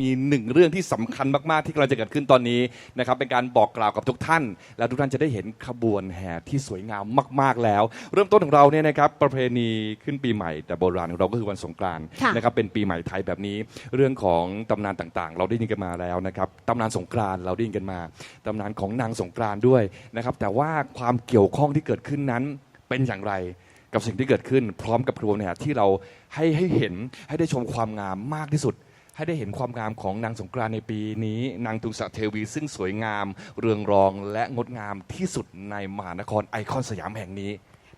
มีหนึ่งเรื่องที่สำคัญมากๆ ที่กำลังจะเกิดขึ้นตอนนี้นะครับเป็นการบอกกล่าวกับทุกท่าน และทุกท่านจะได้เห็นขบวนแห่ที่สวยงามมาก ๆแล้ว เริ่มต้นของเราเนี่ยนะครับประเพณีขึ้นปีใหม่ แต่โบราณของเราก็คือวันสงกรานต์ค่ะนะครับเป็นปีใหม่ไทยแบบนี้ เรื่องของตำนานต่างๆ เราได้ยินกันมาแล้วนะครับตำนานสงกรานต์เราได้ยินกันมาตำนานของนางสงกรานต์ด้วยนะครับแต่ว่าความเกี่ยวข้องที่เกิดขึ้นนั้นเป็นอย่างไรกับสิ่งที่เกิดขึ้น พร้อมกับขบวนแห่ที่เราให้ให้เห็นให้ได้ชมความงามมากที่สุด ให้ได้เห็นความงามของนางสงกรานต์ในปีนี้ นางทุงสะเทวีซึ่งสวยงาม เรืองรองและงดงามที่สุดในมหานครไอคอนสยามแห่งนี้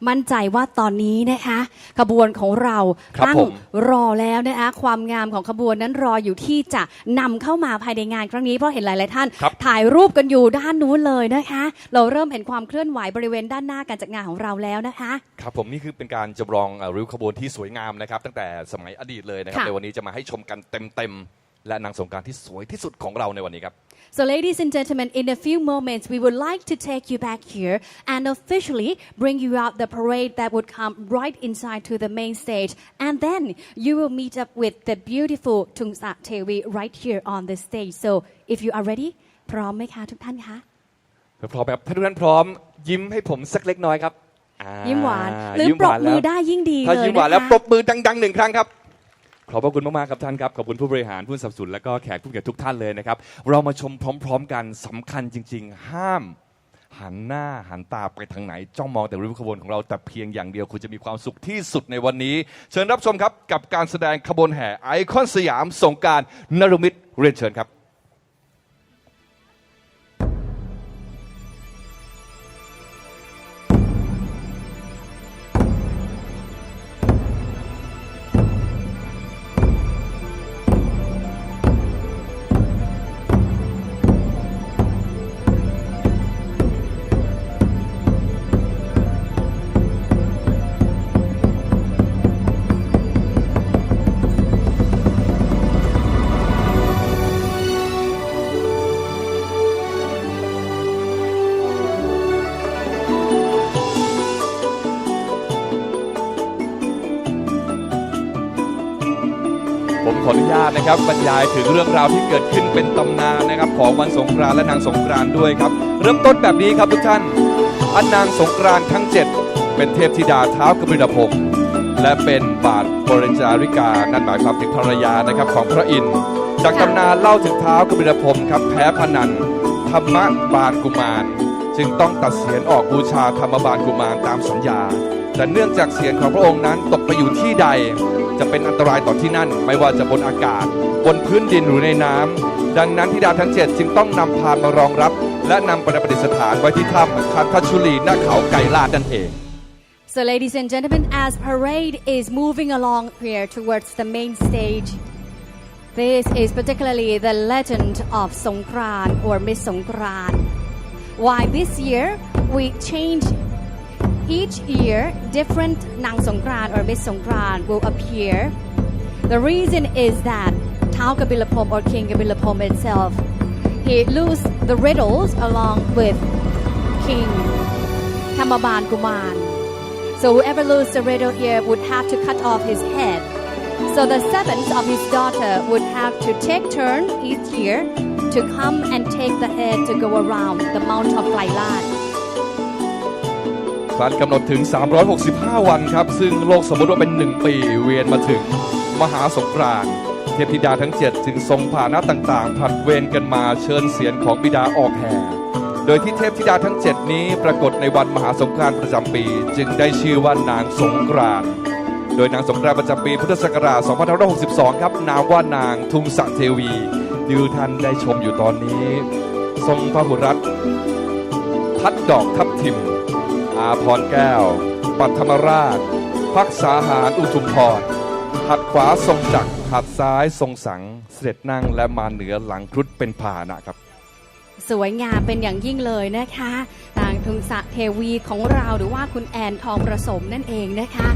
มั่นใจว่าตอนนี้นะคะขบวนของเราครับตั้งผม รอแล้วนะคะความงามของขบวนนั้นรออยู่ที่จะนำเข้ามาภายในงานครั้งนี้เพราะเห็นหลาย ๆ ท่าน ครับ ถ่ายรูปกันอยู่ด้านนู้นเลยนะคะ เราเริ่มเห็นความเคลื่อนไหวบริเวณด้านหน้าการจัดงานของเราแล้วนะคะ ครับผมนี่คือเป็นการจำลองเอ่อริ้วขบวนที่สวยงามนะครับ ตั้งแต่สมัยอดีตเลยนะครับค่ะ ในวันนี้จะมาให้ชมกันเต็มๆ และนางสงกรานต์ที่สวยที่สุดของเราในวันนี้ครับ So, ladies and gentlemen, in a few moments, we would like to take you back here and officially bring you out the parade that would come right inside to the main stage. And then you will meet up with the beautiful Tung Sa Tewi right here on the stage. So, if you are ready, พร้อมไหมคะทุกท่านคะพร้อมแบบถ้าทุกท่านพร้อม ยิ้มให้ผมสักเล็กน้อยครับอ่ยิ้มหวานหรือยิ้มปรหบวานมือแล้วได้ยิ่งดีถ้าเลยยิ้มหวานนะแล้วคะปรบมือดังๆหนึ่งครั้งครับ ขอบพระคุณมากๆครับท่านครับ ขอบคุณผู้บริหารผู้สนับสนุนและก็แขกผู้เกียรติทุกท่านเลยนะครับ เรามาชมพร้อม ๆ กันสำคัญจริง ๆ ห้ามหันหน้าหันตาไปทางไหน จ้องมองแต่ริ้วขบวนของเราแต่เพียงอย่างเดียวคุณจะมีความสุขที่สุดในวันนี้ เชิญรับชมครับกับการแสดงขบวนแห่ไอคอนสยามสงการนรมิตเรียนเชิญครับ นะครับบรรยายถึงเรื่องราวที่เกิดขึ้นเป็นตำนานนะครับของวันสงกรานต์และนางสงกรานต์ด้วยครับ เริ่มต้นแบบนี้ครับทุกท่านอันนางสงกรานต์ทั้ง 7 เป็นเทพธิดาเท้ากบิลพงศ์และเป็นบาทบริจาริกา นั่นหมายความถึงภรรยานะครับของพระอินทร์จากตำนานเล่าถึงเท้ากบิลพงศ์ครับแพ้พนันธรรมบาลกุมาร จึงต้องตัดเสียนออกบูชาธรรมบาลกุมารตามสัญญา แต่เนื่องจากเสียงของพระองค์นั้นตกไปอยู่ที่ใด จะเป็นอันตรายต่อที่นั่น ไม่ว่าจะบนอากาศ บนพื้นดินหรือในน้ำดังนั้นธิดาทั้งเจ็ดจึงต้องนำพานมารองรับ และนำปประดิษฐานไว้ที่ถ้ำคันทชุลีหน้าเขาไกลาดนั่นเอง So, ladies and gentlemen, as parade is moving along here towards the main stage, this is particularly the legend of Songkran or Miss Songkran. Why this year we change each year different Nang Songkran or Miss Songkran will appear. The reason is that Tao Kabilapom or King Kabilapom itself, he lose the riddles along with King Kamaban Kuman. So whoever lose the riddle here would have to cut off his head. So the seventh of his daughter would have to take turn each year to come and take the head to go around the Mount of Lailat. ครันกำหนดถึง 365 วันครับ ซึ่งโลกสมมติว่าเป็น 1 ปีเวียนมาถึงมหาสงกรานต์เทพธิดาทั้ง 7 จึงทรงผ่าหนะต่างๆผัดเวรกันมาเชิญเสียงของบิดาออกแห่โดยที่เทพธิดาทั้ง 7 นี้ปรากฏในวันมหาสงกรานต์ประจำปี จึงได้ชื่อว่านางสงกรานต์โดยนางสงกรานต์ประจำปีพุทธศักราช 2562 ครับ นามว่านางทุงสะเทวีที่ทุกท่านได้ชมอยู่ตอนนี้ ทรงพระหุรัตทัดดอกทับทิม อาพรแก้ว ปัทมราช พักษาหารอุทุมพร หัดขวาทรงจักรหัดซ้ายทรงสัง เสด็จนั่งและมาเหนือหลังครุฑเป็นพาหนะครับ สวยงามเป็นอย่างยิ่งเลยนะคะนางทุงสะเทวีของเราหรือว่าคุณแอนทองประสมนั่นเองนะคะ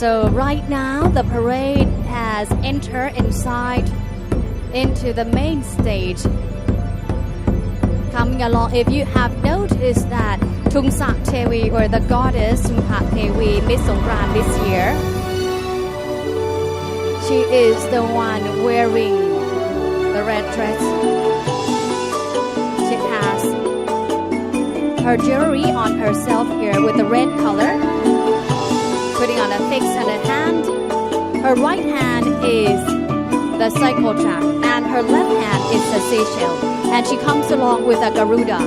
So right now the parade has entered inside into the main stage. Coming along, if you have noticed that Tung Sak Tewi or the goddess Tung Sak Tewi Miss Songkran this year, She is the one wearing the red dress. She has her jewelry on herself here with the red color, putting on a fix on her hand. Her right hand is the cycle track, and her left hand is the seashell. And she comes along with a Garuda.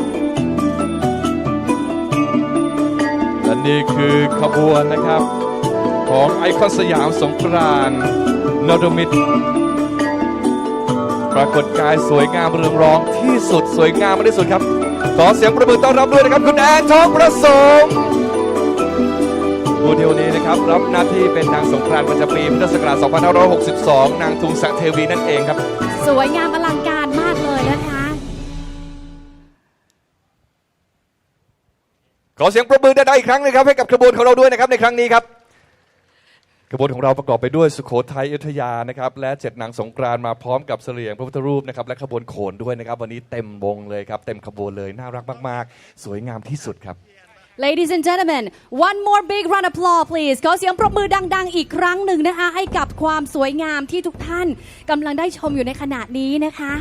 และนี่คือขบวนนะครับ ของไอคอนสยามสงกรานต์นรมิตปรากฏกายสวยงามเรืองรองที่สุดสวยงามมากที่สุดครับ ขอเสียงประมือต้อนรับด้วยนะครับ คุณแอนทองประสม ผู้เดียวนี้นะครับรับหน้าที่เป็นนางสงกรานต์ประจำปีพุทธศักราช 2562 นางทุงสังเทวีนั่นเองครับ สวยงามอลังการมากเลยนะคะ ขอเสียงประมือได้ๆอีกครั้งหนึงครับ ให้กับขบวนของเราด้วยนะครับในครั้งนี้ครับขบวนของเราประกอบไปด้วยสุโขทัยอยุธยานะครับและเจ็ดนางสงกรานต์มาพร้อมกับเสลียงพระพุทธรูปนะครับและขบวนโขนด้วยนะครับ วันนี้เต็มวงเลยครับ เต็มขบวนเลยน่ารักมาก ๆ สวยงามที่สุดครับ Ladies and gentlemen one more big round of applause please ขอเสียงปรบมือดัง ๆ อีกครั้งหนึ่งนะคะ ให้กับความสวยงามที่ทุกท่านกำลังได้ชมอยู่ในขณะนี้นะคะ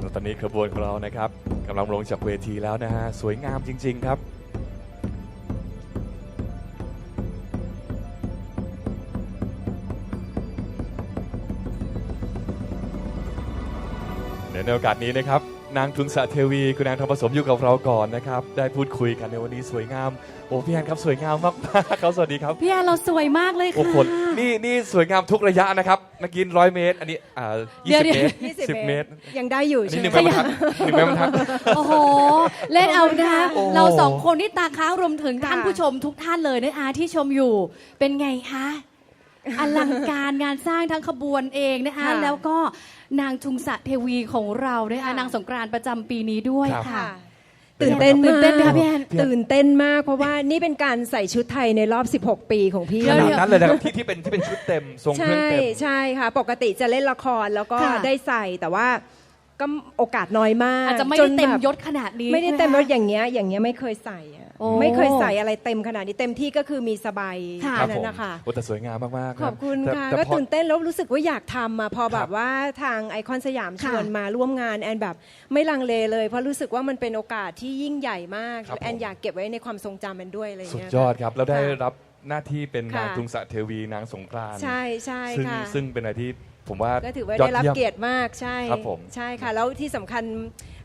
แล้วตอนนี้ขบวนของเรานะครับกำลังลงจากเวทีแล้วนะฮะ สวยงามจริง ๆ ครับเดี๋ยวในโอกาสนี้นะครับ นางทุนสะเทวีคุณนางทองผสมอยู่กับเราก่อนนะครับ ได้พูดคุยกันในวันนี้สวยงามโอ้พี่แอนครับสวยงามมากๆครับสวัสดีครับพี่แอนเราสวยมากเลยโอ้ค่ะผลนี่นี่สวยงามทุกระยะนะครับเมื่อกี้ร้อยเมตร อันนี้อ่ายี่สิบเดี๋ยว เมตร20สิบเมตรยังได้อยู่อันนี้ใช่หไหนึ่มงไม้บรรทัดหนึ่งไม้บรรทัด โอ้โห เล่นเอานะคะโอ้โห เราสองคนที่ตาค้างรวมถึงค่ะท่านผู้ชมทุกท่านเลยนะคะที่ชมอยู่เป็นไงคะ อลังการงานสร้างทั้งขบวนเองนะคะค่ะแล้วก็นางทุงสะเทวีของเรานะคะค่ะนางสงกรานต์ประจำปีนี้ด้วยครับค่ะค่ะตื่นเต้นตื่นเต้นไหมมาคะกพี่แอนตื่นเต้นมากเพราะว่านี่เป็นการใส่ชุดไทยในรอบ 16 ปีของพี่ขเดี๋ยวนาดเดี๋ยวนั้นเลยนะครับที่ที่เป็นที่เป็นชุดเต็มทรงเครื่องใช่เต็มใช่ค่ะ ปกติจะเล่นละครแล้วก็ค่ะได้ใส่แต่ว่าก็โอกาสน้อยมากอาจจะไม่จได้นเต็มแบบยศขนาดนี้ไม่ได้ใช่หเต็มรถคะอย่างเงี้ยอย่างเงี้ยไม่เคยใส่อะโอ้ ไม่เคยใส่อะไรเต็มขนาดนี้เต็มที่ก็คือมีสบายค่ะแค่ครับนั้ผมนนะคะโอ้แต่สวยงามมากๆขอบคุณแต่ค่ะแต่ก็พอตื่นเต้นแล้วรู้สึกว่าอยากทำอะพอแบครับบว่าทางไอคอนสยามชค่ะวนมาร่วมงานแอนแบบไม่ลังเลเลยเพราะรู้สึกว่ามันเป็นโอกาสที่ยิ่งใหญ่มากครับผมแอนอยากเก็บไว้ในความทรงจำแอนด้วยอะไรอย่างสุดเงี้ยยอดครับแล้วได้ค่ะรับหน้าที่เป็นนางค่ะทุงสะเทวีนางสงกรานต์ใช่ใช่ซึ่งค่ะซึ่งเป็นอะไรที่ผมว่าก็ถือว่ายอได้รับยี่ยมเกียรติมากใช่ครับผมใช่ค่ะ แล้วที่สำคัญ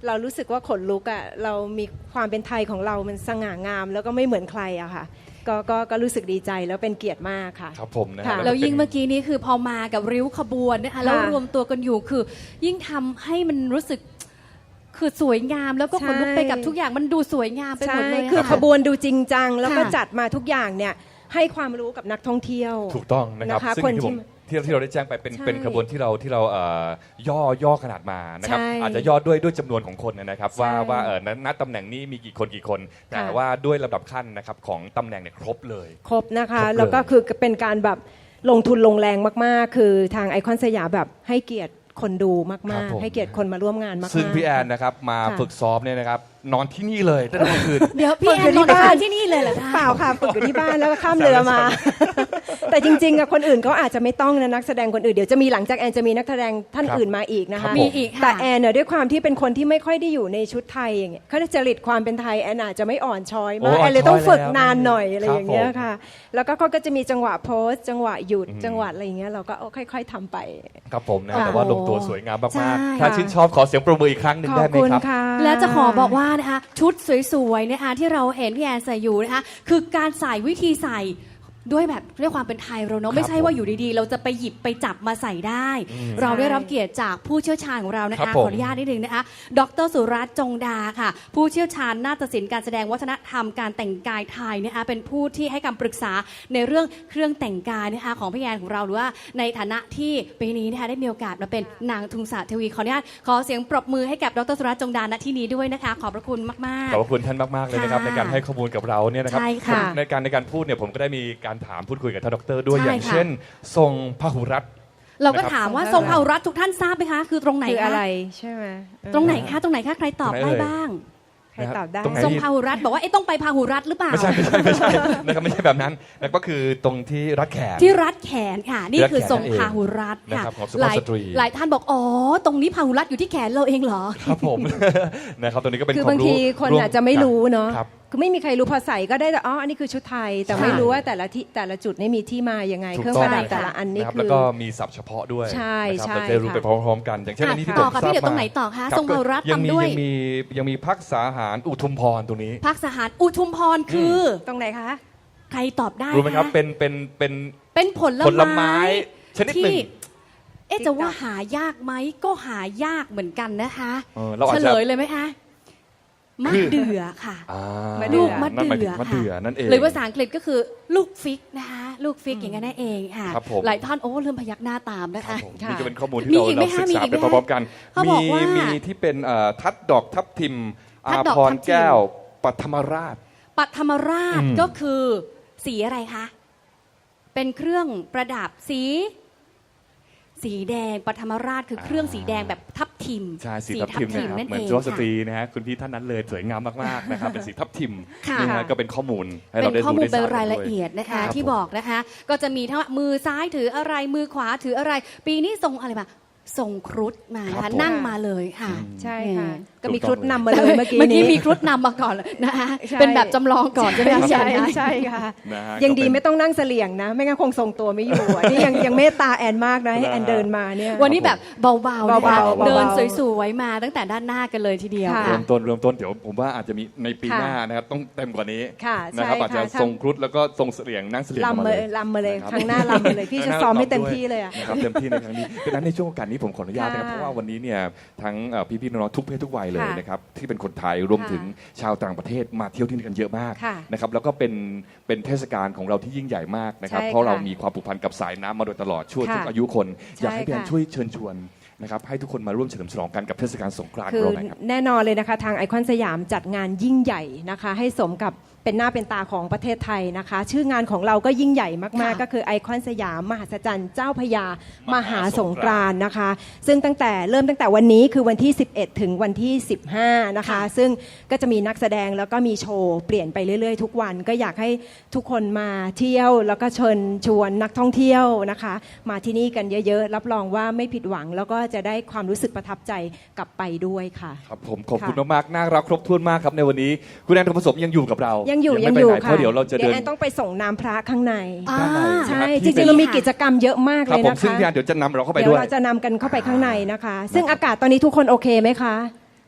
เรารู้สึกว่าขนลุกอะเรามีความเป็นไทยของเรามันสง่างาม แล้วก็ไม่เหมือนใครอะค่ะก็ก็ก็รู้สึกดีใจแล้วเป็นเกียรติมากค่ะ ครับผมนะฮะค่ะก็แล้วยิ่งป็นเมื่อกี้นี้คือพอมากับริ้วขบวนนะคะแล้วรวมตัวกันอยู่คือ ยิ่งทำให้มันรู้สึกคือสวยงามแล้วก็ขนลุกไปกับทุกอย่างมันดูสวยงามไปหใช่มดเลยะคือขบวนดูจริงจัง แล้วก็ค่ะ จัดมาทุกอย่างเนี่ยให้ความรู้กับนักท่องเที่ยว ถูกต้องนะครับ นะคะซึ่งคนที่ผม ที่ที่ที่เราได้แจ้งไปเป็นใช่เป็นขบวนที่เราที่เราเอ่อย่อย่อขนาดมานะครับ ใช่อาจจะย่อด้วยด้วยจำนวนของคนนะครับ ว่าใช่ว่าเออณณตำแหน่งนี้มีกี่คนกี่คน แต่ค่ะ ว่าด้วยลำดับขั้นนะครับของตำแหน่งเนี่ยครบเลย ครบนะคะ ครบเลย แล้วก็คือเป็นการแบบลงทุนลงแรงมากๆ คือทางไอคอนสยามแบบให้เกียรติคนดูครัมาบกผมๆให้เกียรติคนมาร่วมงานมากๆ ซึ่งพี่แอนนะครับมาค่ะ ฝึกซ้อมเนี่ยนะครับ นอนที่นี่เลยตั้งแต่เมื่อคืน เดี๋ยวพี่แอฝึนกอยู่นอนที่บ้านที่นี่เลยเหรอคะเปล่าค่ะฝึกอยู่ที่บ้านแล้วก็ข้ามเรือมา แต่จริงๆอะคนอื่นเขาอาจจะไม่ต้องนะนักแสดงคนอื่นเดี๋ยวจะมีหลังจากแอนจะมีนักแสดงท่านครับอื่นมาอีกนะครัคะบผมมีอีกค่ะแต่แอนเน่ยด้วยความที่เป็นคนที่ไม่ค่อยได้อยู่ในชุดไทยอย่างเงี้ยเขาจะจริตความเป็นไทยแอนอาจจะไม่อ่อนช้อยโอ้มากอ่อนแอนเลยต้องช้อยฝึกแล้วนานหน่อยอะไรครับอย่างเงี้ยผมค่ะ แล้วก็เขาก็จะมีจังหวะโพสจังหวะหยุดอืมจังหวะอะไรอย่างเงี้ยเราก็เอาค่อย ๆทำไปครับผมนะค่ะแต่ว่าลงตัวสวยงามใช่มากๆถ้าชื่นชอบขอเสียงปรบมืออีกครั้งหนึ่งขอได้บไหมคุณครับค่ะแล้วจะขอบอกว่านะคะชุดสวยๆนะคะที่เราเห็นพี่แอนใส่อยู่นะคะคือการใส่วิธีใส่ ด้วยแบบด้วยความเป็นไทยเราเนาะไม่ใช่ว่าอยู่ดีๆ เราจะไปหยิบไปจับมาใส่ได้ เราได้รับเกียรติจากผู้เชี่ยวชาญของเรานะครัคะบผมขออนุญาตนิดนึงนะคะ ดรสุรัตน์จงดาค่ะ ผู้เชี่ยวชาญนาฏศิลป์การแสดงวัฒนธรรมการแต่งกายไทยนะคะเป็นผู้ที่ให้คำปรึกษาในเรื่องเครื่องแต่งกายนะคะของพี่แอนของเราหรือว่าในฐานะที่ปีนี้นะคะได้มีโอกาสมาเป็นนางทุงศาสตร์ทวีขออนุญาตขอเสียงปรบมือให้กับดรสุรัตน์จงดาณที่นี้ด้วยนะคะ ขอบพระคุณมากขอบคุณท่านมากๆเลยนะครับค่ะในการให้ข้อมูลกับเราเนี่ยนะครับใช่ค่ะผมในการในการพูดเนี่ยผมก็ได้มีการถามพูดคุยกับท่านดร ด้วยใช่อย่างค่ะ เช่น ทรงพหุรัตน์ๆเราก็นะครับถามว่าททรรงงเผ่าเผ่ารัฐทุกท่านทราบไหมคะ คือตรงไหนคือคะอะไรใช่ไหมเออตรงไหนคะตรงไหนคะใครตอบตรงไหนได้เอ่ย บ้าง ใครตอบได้ ตรงไหน ทรงพาหุรัตบอกว่าเอ๊ะต้องไปพาหุรัตหรือเปล่า ไม่ใช่ไม่ใช่ไม่ใช่นะครับไม่ใช่แบบนั้นแล้วก็คือตรงที่รัดแขน ที่รัดแขนค่ะ นี่รัดแขนคือทรงนั่นเองพาหุรัตนะค่ะครับของสุหภาพลายสตรี หลายท่านบอกอ๋อตรงนี้พาหุรัตอยู่ที่แขนเราเองเหรอ ครับผม นะครับตรงนี้ก็เป็นคือวามบางทีคนวมอาจจะไม่รู้เนาะครับ คือไม่มีใครรู้พอใส่ก็ได้แต่อ๋ออันนี้คือชุดไทย แต่ใช่ไม่รู้ว่าแต่ละที่แต่ละจุดนี่มีที่มายังไงถูกเครื่องต้ปองระดับแต่ละอันนี่นะครับคืแล้วอ ก็มีศัพท์เฉพาะด้วยใช่นะครับใช่เราจะรู้ค่ะไปพร้อมๆกัน อย่างเช่นอันนี้ที่ต่ผอมค่ะทราพี่บเดี๋ยวตรงมาไหนต่อคะรับทรงพาหุรัตยังตามมีด้วย ยังมียังมีพักษาหารอุทุมพรตรงนี้ พักสหารอุทุมพรคือ ตรงไหนคะ ใครตอบได้รู้ไหมครับะเป็นเป็นเป็น เป็นผลผลไม้ชนิดหนึ่ง ที่เอ๊ะจะว่าหายากไหมก็หายากเหมือนกันนะคะเออเราอาเฉจจะลยเลยไหมคะ มะคือเดื่อค่ะ อ่าะเดื่ลูอกมะนั่นหมายถึเดื่งอมะเดื่อค่ะนั่นเอง หรือภาษาอังกฤษก็คือลูกฟิกนะคะ ลูกฟิกอย่างนั้นเองค่ะ ครับผม หลายท่านโอ้เริ่มพยักหน้าตามนะครัคะ บผมค่ะ นี่ก็เป็นข้อมูลที่มีเราอีกไหมเราคะศึกมีษาอีกไหไปมพร้อมๆกัน เขามีบอกว่ามีมีที่เป็นเอ่อทัดดอกทับทิมทัอาดดอกพรทับทิมแก้วปัทมราช ปัทมราชอืม ก็คือสีอะไรคะ เป็นเครื่องประดับสี สีแดงปัทมราชคือเครื่องสีแดงแบบทับทิมใช่สีทับทิมนะครับนั่นเหมือนเองสุภาพสตรีค่ะนะฮะคุณพี่ท่านนั้นเลยสวยงามมากๆนะครับเป็นสีทับทิมค่ะนี่ฮะก็เป็นข้อมูลให้เป็เรานได้ข้อดูมูลได้ทเป็นราบรายกันละด้วยเอียดนะคะครับที่ผมบอกนะคะ ก็จะมีทั้งมือซ้ายถืออะไรมือขวาถืออะไร ปีนี้ทรงอะไรมาทรงครุฑมานะครัคะบผมนั่งมาเลยค่ะ ใช่ค่ะอืม ก็มีถูกคต้รุองฑนำมาเลยเมื่อกี้เมื่อกี้นี้มีครุฑนำมาก่อนนะคะใช่เป็นแบบจำลองก่อนใช่ไหมคะใช่อาจารย์ใช่ค่ะนะฮะยังดีก็เป็นไม่ต้องนั่งเสลี่ยงนะ ไม่งั้นคงทรงตัวไม่อยู่อันนี้ยังยังเมตตาแอนมากนะให้แอนเดินมาเนี่ยวันนี้แบบเบาๆนะคะเบาๆเบาๆเดินสวยๆมาตั้งแต่ด้านหน้ากันเลยทีเดียวค่ะเริ่มต้นเริ่มต้นเดี๋ยวผมว่าอาจจะมีในปีค่ะหน้านะครับต้องเต็มกว่านี้ค่ะนะครับใช่อาจจะค่ะทรงครุฑแล้วก็ทรงเสลี่ยงนั่งเสลี่ยงลำมามาเลเลยยลำมาเลยนะครับครั้งหน้าลำมาเลยพี่จะซ้อมให้เต็มที่เลยอะนะครับเต็มที่ในครั้งนี้ดังนั้นในช่วงโอกาสนี้ผมขออนุญาตนะครับค่ะเพราะว่าวันนี้เนี่ยทั้งเอ่อพี่ๆน้องๆทุกเพศทุกวัยเลยค่ะนะครับที่เป็นคนไทยรวมถึงชาวต่างประเทศมาเที่ยวที่นี่กันเยอะมากค่ะนะครับแล้วก็เป็นเป็นเทศกาลของเราที่ยิ่งใหญ่มากนะครับใช่เพราะเราค่ะมีความผูกพันกับสายน้ำมาโดยตลอดช่วงค่ะทุกอายุคน อยากให้ใช่พี่แอนค่ะ ช่วยเชิญชวนนะครับให้ทุกคนมาร่วมเฉลิมฉลองกันกับเทศกาลสงกรานต์ขคืองอเราหน่อยครับ แน่นอนเลยนะคะ ทางไอคอนสยามจัดงานยิ่งใหญ่นะคะ ให้สมกับ เป็นหน้าเป็นตาของประเทศไทยนะคะ ชื่องานของเราก็ยิ่งใหญ่มากค่ะๆก็คือไอคอนสยามมหัศจรรย์เจ้าพระยามมหาหาสสงงกกรารานนต์นะคะ ซึ่งตั้งแต่เริ่มตั้งแต่วันนี้คือวันที่ 11 ถึงวันที่ 15 นะคะ ซึ่งก็จะมีนักแสดงแล้วก็มีโชว์เปลี่ยนไปเรื่อยๆ ทุกวันก็อยากให้ทุกคนมาเที่ยวแล้วก็เชิญชวนนักท่องเที่ยวนะคะ มาที่นี่กันเยอะๆ รับรองว่าไม่ผิดหวัง แล้วก็จะได้ความรู้สึกประทับใจกลับไปด้วยค่ะครับผมขอบคุณค่ะมากๆน่ารักครบถ้วนมากครับในวันนี้คุณแอนทองผสมยังอยู่กับเรายังอยู่ไม่ยังไปอยู่ไหนค่ะเพราะเดี๋ยวเราจะเดินแอนต้องไปส่งน้ำพระข้างในอ่าด้านในใช่นะครับจที่ริงๆเรามีค่ะกิจกรรมเยอะมากคเลรับยผมนะซึ่งคะพี่แอนเดี๋ยวจะนำเราเข้าไปเดี๋ยด้ววยเราจะนำกันเข้าไปข้างในนะคะ ซึ่งอากาศตอนนี้ทุกคนโอเคไหมคะ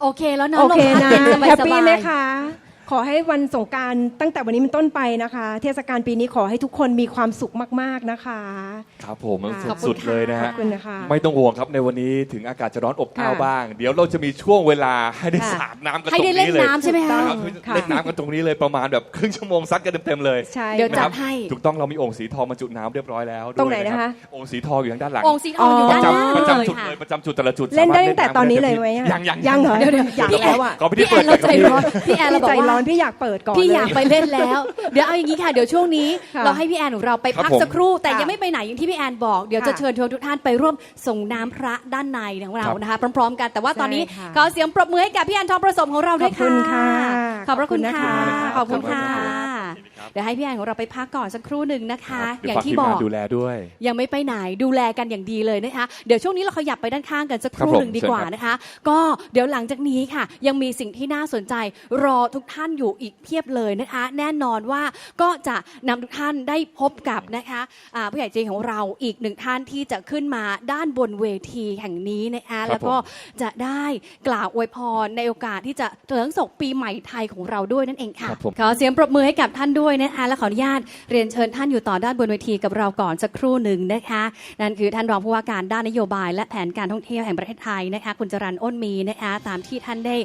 โอเคแล้วนะโอเคลมพัดนะเย็นสบายๆแฮปปี้ไหมคะ ขอให้วันสงกรารตั้งแต่วันนี้เป็นต้นไปนะคะ เทศกาลปีนี้ขอให้ทุกคนมีความสุขมาก ๆนะคะ ครับผมค่ะสุดๆเลยนะฮะขอบคุณนะคะ ไม่ต้องห่วงครับในวันนี้ถึงอากาศจะร้อนอบอ้าวค่ะบ้าง เดี๋ยวเราจะมีช่วงเวลาให้ได้ค่ะ สาดน้ำกันให้ตรงได้เล่นนี้เลยน้ำใช่ไหมถูคะกคต้รัอบงคือเล่นน้ำกันตรงนี้เลยประมาณแบบครึ่งชั่วโมงซัดกันเต็มๆเลยใช่ เดี๋ยวจัดนะครับให้ถูกต้องเรามีองค์สีทองบรรจุน้ำเรียบร้อยแล้วด้วยตรงไหนนะคะ รับองค์สีทองอยู่ทางด้านหลัง องค์สีทองอยู่ปด้าระนหน้าจำประจำเลยจุดค่ะเลยประจำจุดแต่ละจุดเล่นได้สามารถตั้งแต่ตอนนี้เลยไหมอะยังยังยังเหรอเดี๋ยวเดี๋ยวอยากพี่แอนแล้วอะ ขอพิธีพี่แอเปิดนเราใจกับร้อนพี่แอนเราบอกใจร้อว่านพี่อยากเปิดก่อนพี่เลอยากไปเล่นแล้ว เดี๋ยวเอาอย่างนี้ค่ะ เดี๋ยวช่วงนี้ค่ะเราให้พี่แอนของเราไปพักครับผมสักครู่ แต่ค่ะยังไม่ไปไหนอย่างที่พี่แอนบอก เดี๋ยวจะค่ะเชิญชวนทุกท่านไปร่วมส่งน้ำพระด้านในของเราครับนะคะ พร้อม ๆ กัน แต่ว่าตอนนี้ใช่ค่ะขอเสียงปรบมือให้กับพี่แอนทองประสมของเราด้วยขอบคุณค่ะ ขอบพระคุณค่ะขขออบบคุคุณณค่ะค่ะ เดี๋ยวให้พี่แอนของเราไปพักก่อนสักครู่หนึ่งนะคะเดี๋อย่างวฝที่ทีมบงอนกดูแลด้วย ยังไม่ไปไหนดูแลกันอย่างดีเลยนะคะ เดี๋ยวช่วงนี้เราขยับไปด้านข้างกันสักครู่ครับผมหนึ่งดีกว่าเชิญครับนะคะ ก็เดี๋ยวหลังจากนี้ค่ะ ยังมีสิ่งที่น่าสนใจรอทุกท่านอยู่อีกเพียบเลยนะคะ แน่นอนว่าก็จะนำทุกท่านได้พบกับนะคะอ่าผู้ใหญ่ใจของเราอีกหนึ่งท่านที่จะขึ้นมาด้านบนเวทีแห่งนี้นะคะครับแล้วก็จะได้กล่าวอวยพรในโอกาสที่จะเฉลิมฉลองปีใหม่ไทยของเราด้วยนั่นเองค่ะครับผมขอเสียงปรบมือให้กับท่านด้วยนะคะและขออนุญาตเรียนเชิญท่านอยู่ต่อด้านบนเวทีกับเราก่อนสักครู่หนึ่งนะคะนั่นคือท่านรองผู้ว่าการด้านนโยบาย และแผนการท่องเที่ยวแห่งประเทศไทยนะคะคุณจรันอ้นมีนะคะตามที่ท่านได้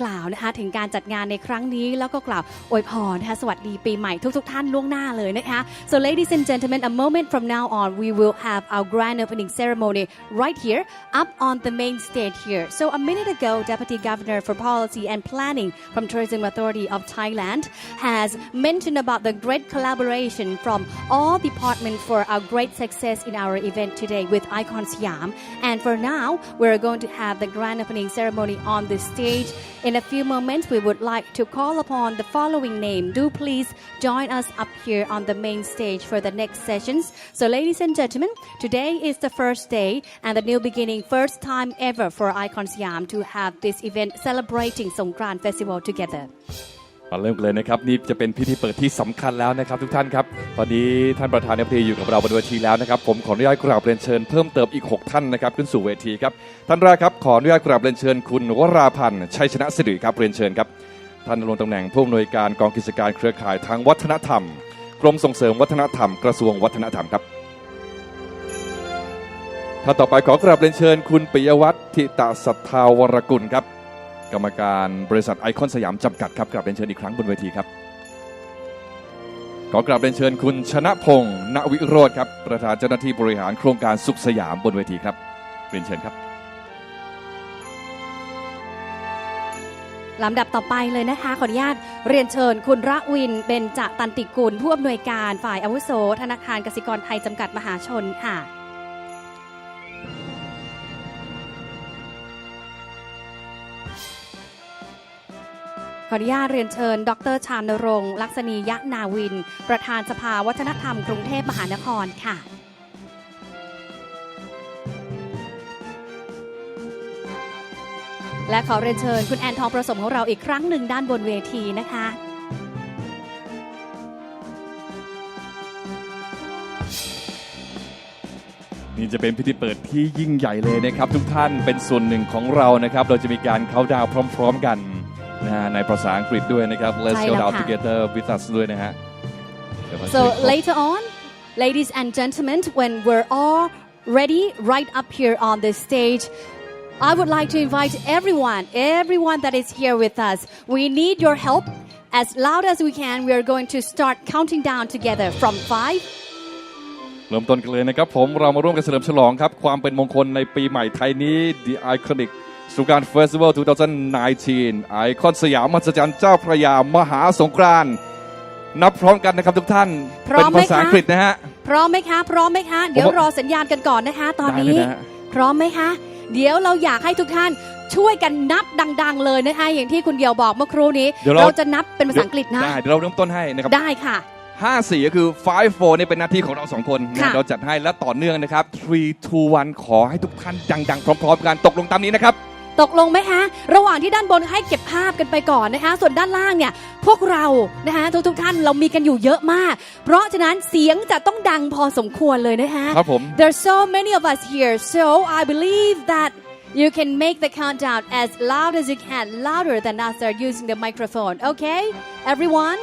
กล่าวนะคะถึงการจัดงานในครั้งนี้ แล้วก็กล่าวอวยพรนะคะสวัสดีปีใหม่ทุกๆท่านล่วงหน้าเลยนะคะ so ladies and gentlemen a moment from now on we will have our grand opening ceremony right here up on the main stage here so a minute ago deputy governor for policy and planning from tourism authority of thailand has mentioned about the great collaboration from all departments for our great success in our event today with Icon Siam. And for now, we're going to have the grand opening ceremony on the stage. In a few moments, we would like to call upon the following name. Do please join us up here on the main stage for the next sessions. So, ladies and gentlemen, today is the first day and the new beginning, first time ever for Icon Siam to have this event celebrating Songkran Festival together. มาเริ่มกันเลยนะครับนี่จะเป็นพิธีเปิดที่สำคัญแล้วนะครับ ทุกท่านครับตอนนี้ท่านประธานในพิธีอยู่กับเราบนเวทีแล้วนะครับ ผมขออนุญาตกราบเรียนเชิญเพิ่มเติมอีก 6 ท่านนะครับขึ้นสู่เวทีครับท่านแรกครับขออนุญาตกราบเรียนเชิญคุณวราพันธ์ชัยชนะสิริครับเรียนเชิญครับท่านดำรงตำแหน่งผู้อำนวยการกองกิจการเครือข่ายทางวัฒนธรรม กรมส่งเสริมวัฒนธรรม กระทรวงวัฒนธรรมครับท่านต่อไปขอกราบเรียนเชิญ คุณปิยวัฒน์ทิตาสัทธาวรกุลครับ กรรมการบริษัทไอคอนสยามจำกัดครับกราบเรียนเชิญอีกครั้งบนเวทีครับ ขอกราบเรียนเชิญคุณชนะพงศ์ณวิโรธครับประธานเจ้าหน้าที่บริหารโครงการสุขสยามบนเวทีครับเรียนเชิญครับลำดับต่อไปเลยนะคะ ขออนุญาตเรียนเชิญคุณระวินเบญจตันติกุลผู้อำนวยการฝ่ายอาวุโสธนาคารกสิกรไทยจำกัดมหาชนค่ะ ขออนุญาตเรียนเชิญ ดรชานรงค์ ลักษณียนาวิน ประธานสภาวัฒนธรรมกรุงเทพมหานครค่ะ และขอเรียนเชิญคุณแอนทองประสมของเราอีกครั้งหนึ่งด้านบนเวทีนะคะนี่จะเป็นพิธีเปิดที่ยิ่งใหญ่เลยนะครับ ทุกท่านเป็นส่วนหนึ่งของเรานะครับ เราจะมีการเข้าดาวพร้อม ๆ กัน นะฮะในภาษาอังกฤษด้วยนะครับ Let's ใช่ go แล้ว down ค่ะ together with us ด้วยนะฮะเดี๋ยวขอ So เชิญครับ later on, ladies and gentlemen, when we're all ready right up here on the stage, I would like to invite everyone, everyone that is here with us. We need your help. As loud as we can, we are going to start counting down together from five, เริ่มต้นกันเลยนะครับผมเรามาร่วมกันเฉลิมฉลองครับ ความเป็นมงคลในปีใหม่ไทยนี้ The Iconic สุการ Festival 2019 ไอคอนสยามมหัศจรรย์เจ้าพระยามหาสงกรานต์นับพร้อมกันนะครับทุกท่านพร้เป็อมนไหมภาษาคะอังกฤษนะฮะ พร้อมไหมคะ พร้อมไหมคะ เดี๋ยวผมว่ารอสัญญาณกันก่อนนะคะ ตอนได้นี้เลยนะฮะพร้อมไหมคะ เดี๋ยวเราอยากให้ทุกท่านช่วยกันนับดัง ๆ เลยนะคะ อย่างที่คุณเดียวบอกเมื่อครู่นี้เดี๋ยวเราเราจะนับเป็นภาษาอังกฤษนะ ได้ เดี๋ยวเราเริ่มต้นให้นะครับ ได้ค่ะ5 4ก็คือ5 4นี่เป็นหน้าที่ของเราสองคนนะค่ะเราจัดให้และต่อเนื่องนะครับ 3 2 1 ขอให้ทุกท่านดังๆ พร้อม ๆ กันตกลงตามนี้นะครับ ตกลงไหมคะระหว่างที่ด้านบนให้เก็บภาพกันไปก่อนนะคะ ส่วนด้านล่างเนี่ย พวกเรานะคะทุกๆท่านเรามีกันอยู่เยอะมาก เพราะฉะนั้นเสียงจะต้องดังพอสมควรเลยนะคะครับผม There's so many of us here so I believe that you can make the countdown as loud as you can louder than us are using the microphone okay everyone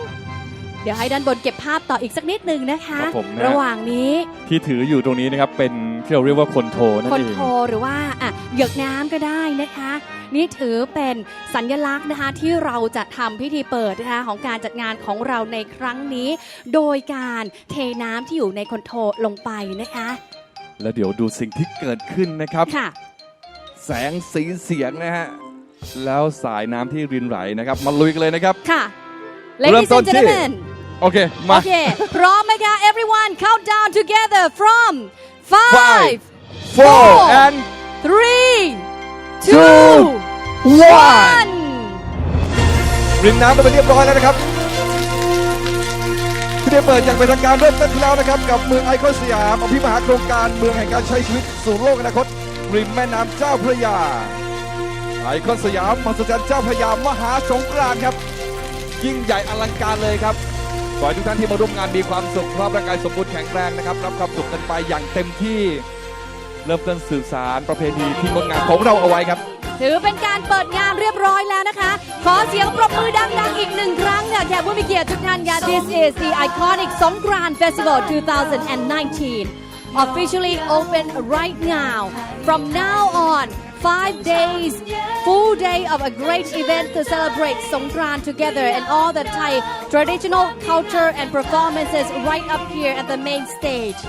เดี๋ยวให้ด้านบนเก็บภาพต่ออีกสักนิดนึงนะคะ ครับผมนะ ระหว่างนี้ ที่ถืออยู่ตรงนี้นะครับเป็นที่เราเรียกว่าคนโทนั่นคนเอง โทหรือว่าอะหยดน้ำก็ได้นะคะ นี่ถือเป็นสัญลักษณ์นะคะที่เราจะทำพิธีเปิดนะคะของการจัดงานของเราในครั้งนี้ โดยการเทน้ำที่อยู่ในคนโทลงไปนะคะแล้วเดี๋ยวดูสิ่งที่เกิดขึ้นนะครับ ค่ะ แสงสีเสียงนะฮะ แล้วสายน้ำที่รินไหลนะครับ มาลุยกันเลยนะครับ ค่ะเริ่ม Ladies ต้น and ที่ gentlemen โอเค มา โอเค พร้อมไหมคะ everyone count down together from five four four and three two two one one ริมน้ำไปเรียบร้อยแล้วนะครับพิธีเปิดอย่างเป็นทางการเริ่มต้นขึ้นแล้วนะครับ กับเมืองไอคอนสยามอภิมหาโครงการเมืองแห่งการใช้ชีวิตสู่โลกอนาคตริมแม่น้ำเจ้าพระยา ไอคอนสยามมหัศจรรย์เจ้าพระยามหาสงกรานต์ครับ ยิ่งใหญ่อลังการเลยครับ ขอให้ทุกท่านที่มาร่วมงานมีความสุขร้อมร่างกายสมบูรณ์แข็งแรงนะครับ รับความสุขกันไปอย่างเต็มที่ เริ่มต้นสื่อสารประเพณีที่งดงามของเราเอาไว้ครับ ถือเป็นการเปิดงานเรียบร้อยแล้วนะคะ ขอเสียงปรบมือดังๆ อีกหนึ่งครั้งค่ะแขกผู้มีเกียรติทุกท่านค่ะ This is the iconic Songkran Festival 2019 officially open right now from now on five days full day of a great event to celebrate Songkran together and all the Thai traditional culture and performances right up here at the main stage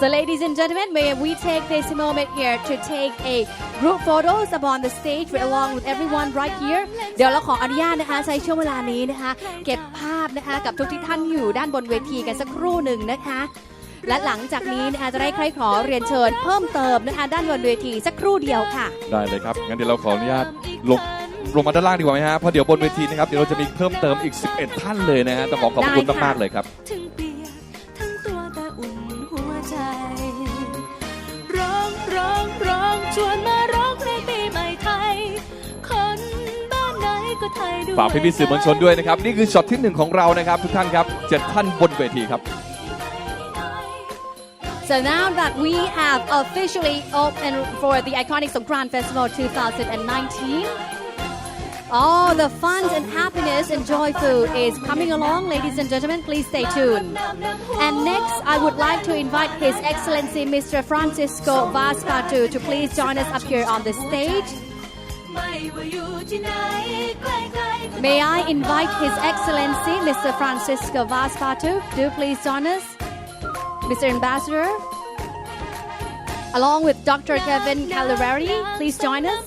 So, ladies and gentlemen, may we take this moment here to take a group photos upon the stage with, along with everyone right here. เดี๋ยวเราขออนุญาตนะคะใช้ช่วงเวลานี้นะคะ เก็บภาพนะคะกับทุกที่ท่านอยู่ด้านบนเวทีกันสักครู่หนึ่งนะคะ และหลังจากนี้นะคะจะได้ใครขอเรียนเชิญเพิ่มเติมนะคะด้านบนเวทีสักครู่เดียวค่ะ ได้เลยครับ งั้นเดี๋ยวเราขออนุญาตลงลงมาด้านล่างดีกว่าไหมฮะเพราะเดี๋ยวบนเวทีนะครับเดี๋ยวเราจะมีเพิ่มเติมอีก 11 ท่านเลยนะฮะต้องขอขอบคุณได้ค่ะ มากๆเลยครับ ถึงเปียกทั้งตัวแต่อุ่นหัวใจ ร้องร้องร้องชวนมาร้องเพลงปีใหม่ไทย คนบ้านไหนก็ไทยด้วย ฝากพี่ๆสื่อมวลชนด้วยนะครับ นี่คือช็อตที่หนึ่งของเรานะครับ ทุกท่านครับเจ็ดท่านบนเวทีครับ So now that we have officially opened for the Iconic grand Festival 2019, all the fun and happiness and joyful is coming along, ladies and gentlemen. Please stay tuned. And next, I would like to invite His Excellency Mr. Francisco Vaspatu to please join us up here on the stage. May I invite His Excellency Mr. Francisco Vaspatu? to please join us. Mr. Ambassador. Along with Dr. Kevin Calavari, please join us.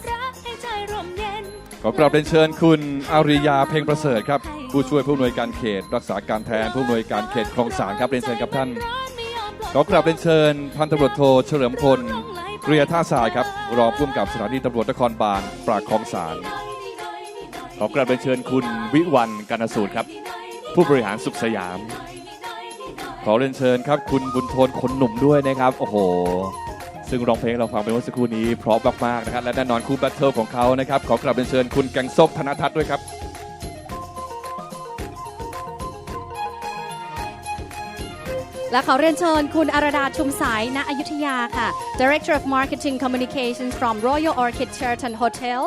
ขอกราบเรียนเชิญคุณอาริยาเพ่งประเสริฐครับ ผู้ช่วยผู้อำนวยการเขต รักษาการแทนผู้อำนวยการเขตคลองสานครับเรียนเชิญครับท่าน ขอกราบเรียนเชิญพันตำรวจโทเฉลิมพลเกรียท่าทรายครับรองผู้กำกับสถานีตำรวจนครบาลปรากคลองสานขอกราบเรียนเชิญคุณวิวันกานสูตรครับ ผู้บริหารสุขสยาม ขอเรียนเชิญครับ คุณบุญโทนคนหนุ่มด้วยนะครับ โอ้โห ซึ่งร้องเพลงเราฟังไปเมื่อสักครู่นี้เพราะมากๆนะครับ และแน่นอนคู่แบทเทิลของเขานะครับ ขอกราบเรียนเชิญคุณแกงส้มธนทัศน์ด้วยครับและขอเรียนเชิญคุณอารดาชุมสายณอยุธยาค่ะ Director of Marketing Communications from Royal Orchid Sheraton Hotel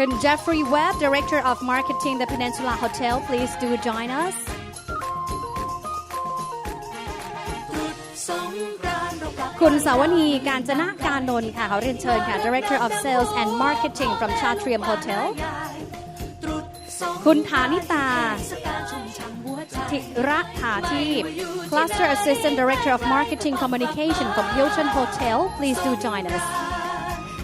คุณ Jeffrey Webb Director of Marketing the Peninsula Hotel please do join us สงกรานต์เรากลับ คุณสาวนีการจนะการนนท์ค่ะขอเรียนเชิญค่ะ Director of Sales and Marketing from Chatrium Hotel ตรุษสง คุณฐานิตา สการชุ่มฉ่ำหัวใจ ธิระถาทีพ Cluster Assistant Director of Marketing Communication from Hilton Hotel please do join us ข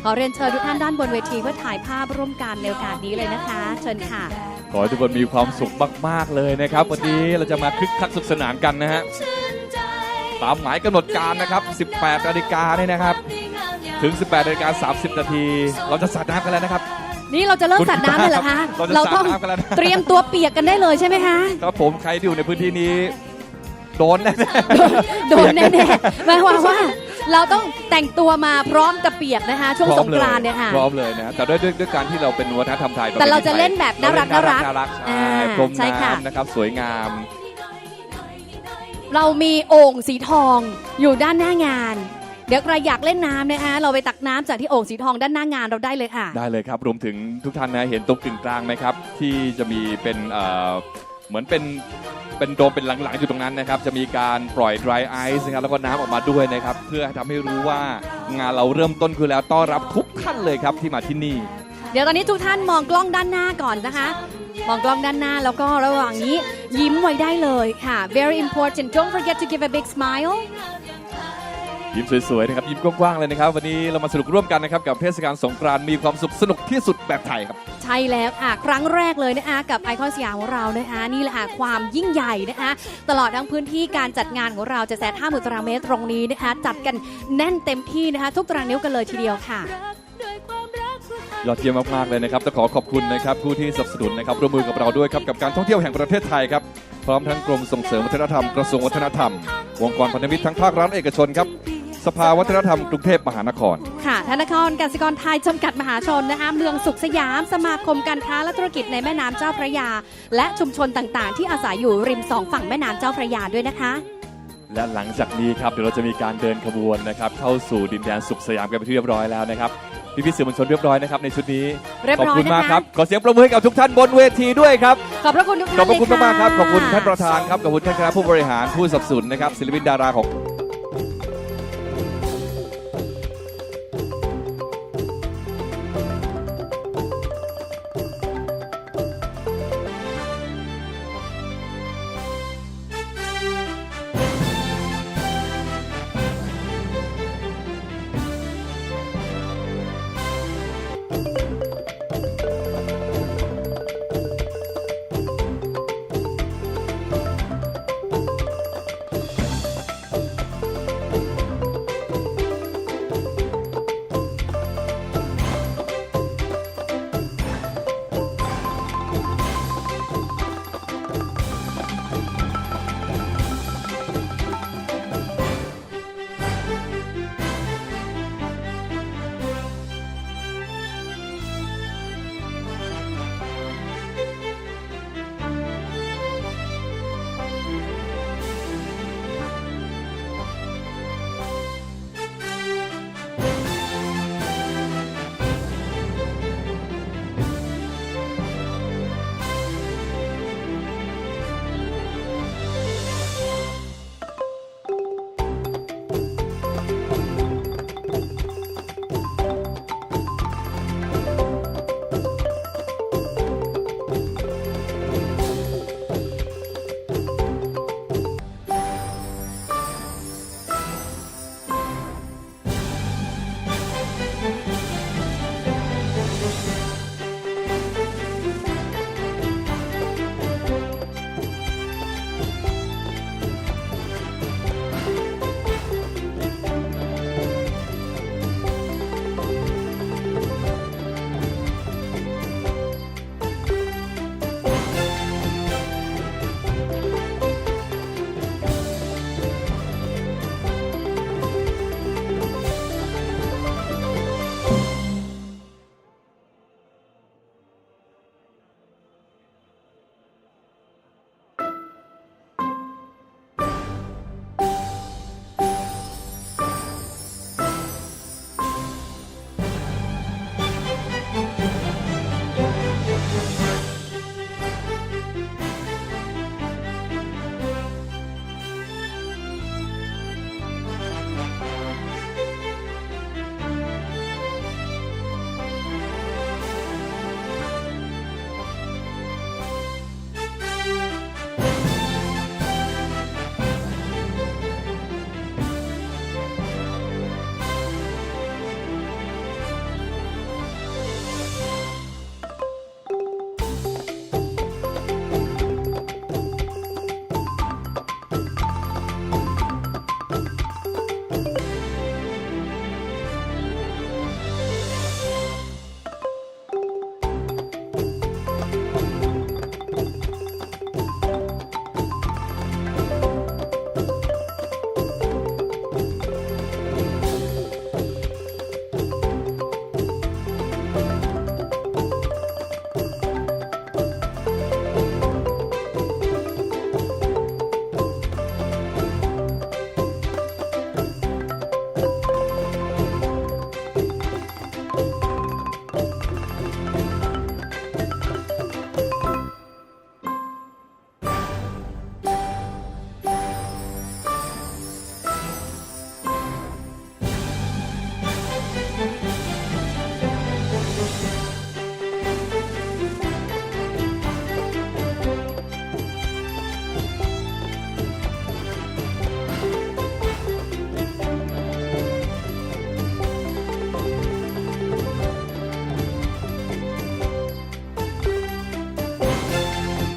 อเรียนเชิญทุกท่านด้านบนเวทีเพื่อถ่ายภาพร่วมกันในโอกาสนี้เลยนะคะ เชิญค่ะ ขอให้ทุกคนมีความสุขมาก ๆ เลยนะครับ วันนี้เราจะมาคึกคักสุขสนานกันนะฮะชื่นใจตามหมายกำหนดการนะครับ 18นาฬิกาเนี่ยนะครับดีงามยามถึง 18นาฬิกา30 นาที เราจะสาดน้ำกันแล้วนะครับ นี่เราจะเริ่มสัดน้ำเลยเหรอคะเราจะเราต้องสาดน้ำกันแล้วนะ เตรียมตัวเปียกกันได้เลยใช่ไหมคะ ครับผมใครที่อยู่ในพื้นที่นี้ โดนแน่โดนแน่ๆหมายความว่า เราต้องแต่งตัวมาพร้อมกับเปียกนะคะ ช่วงพร้สอมงเลยกรานต์เนี่ยค่ะ พร้อมเลยนะแต่ด้วยด้วยด้วยการที่เราเป็นวัฒนธรรมไทยแต่เราจะป็เล่นแบบน่ารักเล่น่ารักน่ารักใช่อ่าพรมใช่ค่ะ น้ำนะครับสวยงาม เรามีโอ่งสีทองอยู่ด้านหน้างาน เดี๋ยวใครอยากเล่นน้ำนะคะ เราไปตักน้ำจากที่โอ่งสีทองด้านหน้างานเราได้เลยค่ะ ได้เลยครับ รวมถึงทุกท่านนะเห็นตรงกึ่งกลางไหมครับ ที่จะมีเป็นเอ่อ เหมือนเป็นเป็นโดมเป็นหลังๆอยู่ตรงนั้นนะครับจะมีการปล่อย dry ice นะครับแล้วก็น้ำออกมาด้วยนะครับเพื่อทำให้รู้ว่างานเราเริ่มต้นคือแล้วต้อนรับทุกท่านเลยครับที่มาที่นี่ เดี๋ยวตอนนี้ทุกท่านมองกล้องด้านหน้าก่อนนะคะ มองกล้องด้านหน้าแล้วก็ระหว่างนี้ยิ้มไว้ได้เลยค่ะ very important don't forget to give a big smile ยิ้มสวยๆนะครับยิ้มกว้างๆเลยนะครับ วันนี้เรามาสนุกร่วมกันนะครับกับเทศกาลสงกรานต์มีความสุขสนุกที่สุดแบบไทยครับ ใช่แล้วค่ะครั้งแรกเลยนะคะกับไอคอนสยามของเรานะคะนี่แหละค่ะความยิ่งใหญ่นะคะตลอดทั้งพื้นที่การจัดงานของเราจะแสนห้าหมื่นตารางเมตรตรงนี้นะคะจัดกันแน่นเต็มที่นะคะทุกตารางนิ้วกันเลยทีเดียวค่ะด้วยความรักเพื่อไทยยอดเยี่ยมมากๆเลยนะครับต้องขอขอบคุณนะครับผู้ที่สนับสนุนนะครับร่วมมือกับเราด้วยครับกับการท่องเที่ยวแห่งประเทศไทยครับพร้อมทั้งกรมส่งเสริมวัฒนธรรมกระทรวงวัฒนธรรม องค์กรพันธมิตรทั้งภาครัฐและเอกชนครับ สภาวัฒนธรรมกรุงเทพมหานคร ค่ะธนาคารกสิกรไทยจำกัดมหาชนนะคะเมืองสุขสยาม สมาคมการค้าและธุรกิจในแม่น้ำเจ้าพระยา และชุมชนต่างๆ ที่อาศัยอยู่ริมสองฝั่งแม่น้ำเจ้าพระยาด้วยนะคะ และหลังจากนี้ครับเดี๋ยวเราจะมีการเดินขบวนนะครับเข้าสู่ดินแดนสุขสยามกันไปนที่เรียบร้อยแล้วนะครับพี่พี่ๆสื่อมวลชนเรียบร้อยนะครับในชุดนี้เรียบขอบร้อยคุณนะคะมากครับขอเสียงปรบมือให้กับทุกท่านบนเวทีด้วยครับ ขอบพระคุณทุกขท่าอบนพระคุณเลยมากๆครับะขอบคุณท่านประธานครับ ขอบคุณท่านคณะผู้บริหารผู้สนับสนุนนะครับศิลปินดาราของ